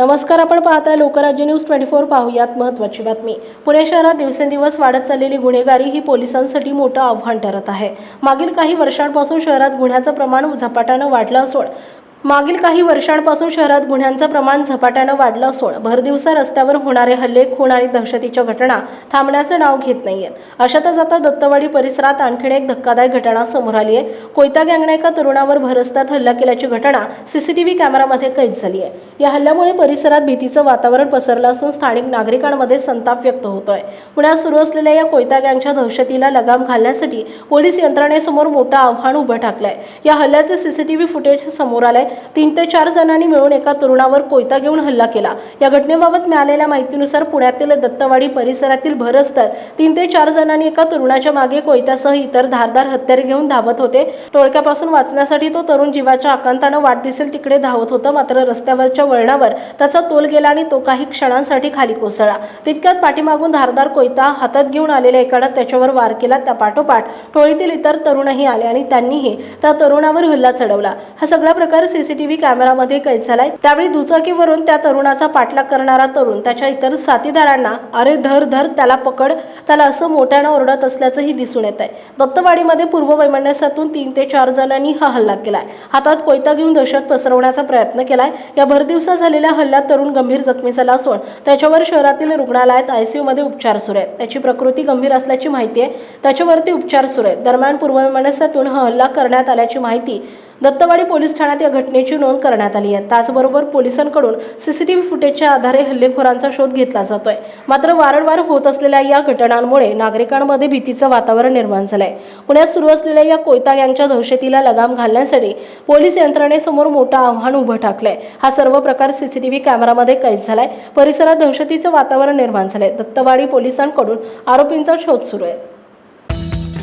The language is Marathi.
नमस्कार आपण पाहताय लोकराज्य न्यूज ट्वेंटी फोर पाहूयात महत्त्वाची बातमी. पुणे शहरात दिवसेंदिवस वाढत चाललेली गुन्हेगारी ही पोलिसांसाठी मोठं आव्हान ठरत आहे. मागील काही वर्षांपासून शहरात गुन्ह्याचं प्रमाण झपाट्यानं वाढलं असून मागील काही वर्षांपासून शहरात गुन्ह्यांचं प्रमाण झपाट्यानं वाढलं असून भरदिवसा रस्त्यावर होणारे हल्ले खून आणि दहशतीच्या घटना थांबण्याचं नाव घेत नाहीयेत. अशातच आता दत्तवाडी परिसरात आणखीन एक धक्कादायक घटना समोर आली आहे. कोयता गँगने एका तरुणावर भरस्तात हल्ला केल्याची घटना सीसीटीव्ही कॅमेरामध्ये कैद झाली आहे. या हल्ल्यामुळे परिसरात भीतीचं वातावरण पसरलं असून स्थानिक नागरिकांमध्ये संताप व्यक्त होतोय. पुण्यात सुरू असलेल्या या कोयता गँगच्या दहशतीला लगाम घालण्यासाठी पोलीस यंत्रणेसमोर मोठं आव्हान उभं टाकलंय या हल्ल्याचे सीसीटीव्ही फुटेज समोर आलंय. तीन ते चार जणांनी मिळून एका तरुणावर कोयता घेऊन हल्ला केला. या घटनेबाबत मिळालेल्या माहितीनुसार पुण्यातील दत्तवाडी परिसरातील भरस्तर तीन ते चार जणांनी एका तरुणाच्या मागे कोयत्यासह इतर धारदार हत्यारे घेऊन धावत होते. टोळक्यापासून वाचण्यासाठी तो तरुण जीवाच्या आकांतानं वाट दिसेल तिकडे धावत होता मात्र रस्त्यावरच्या वळणावर त्याचा तोल गेला आणि तो काही क्षणांसाठी खाली कोसळला. तितक्यात पाठीमागून धारदार कोयता हातात घेऊन आलेल्या एकानं त्याच्यावर वार केला. त्या पाठोपाठ टोळीतील इतर तरुणही आले आणि त्यांनीही त्या तरुणावर हल्ला चढवला. हा सगळा प्रकार सीसीटीव्ही कॅमेरामध्ये कैद झालाय. त्यावेळी दुचाकीवरून त्या तरुणाचा पाठलाग करणारा तरुण त्याच्या इतर साथीदारांना अरे धर धर त्याला पकड त्याला असं मोठ्यानं ओरडत असल्याचंही दिसून येत आहे दत्तवाडीमध्ये पूर्व वैमनस्यातून तीन ते चार जणांनी हा हल्ला केलाय. हातात कोयता घेऊन दहशत पसरवण्याचा प्रयत्न केलाय. या भरदिवसा झालेल्या हल्ल्यात तरुण गंभीर जखमी झाला असून त्याच्यावर शहरातील रुग्णालयात आयसीयू मध्ये उपचार सुरू आहेत. त्याची प्रकृती गंभीर असल्याची माहिती आहे. त्याच्यावरती उपचार सुरू आहेत. दरम्यान पूर्व वैमनस्यातून हा हल्ला करण्यात आल्याची माहिती दत्तवाडी पोलीस ठाण्यात या घटनेची नोंद करण्यात आली आहे. त्याचबरोबर पोलिसांकडून सीसीटीव्ही फुटेजच्या आधारे हल्लेखोरांचा शोध घेतला जातोय. मात्र वारंवार होत असलेल्या या घटनांमुळे नागरिकांमध्ये भीतीचं वातावरण निर्माण झालंय. पुण्यात सुरू असलेल्या या कोयता गँगच्या दहशतीला लगाम घालण्यासाठी पोलीस यंत्रणेसमोर मोठं आव्हान उभं टाकलंय हा सर्व प्रकार सीसीटीव्ही कॅमेरामध्ये कैद झालाय. परिसरात दहशतीचं वातावरण निर्माण झालंय. दत्तवाडी पोलिसांकडून आरोपींचा शोध सुरू आहे.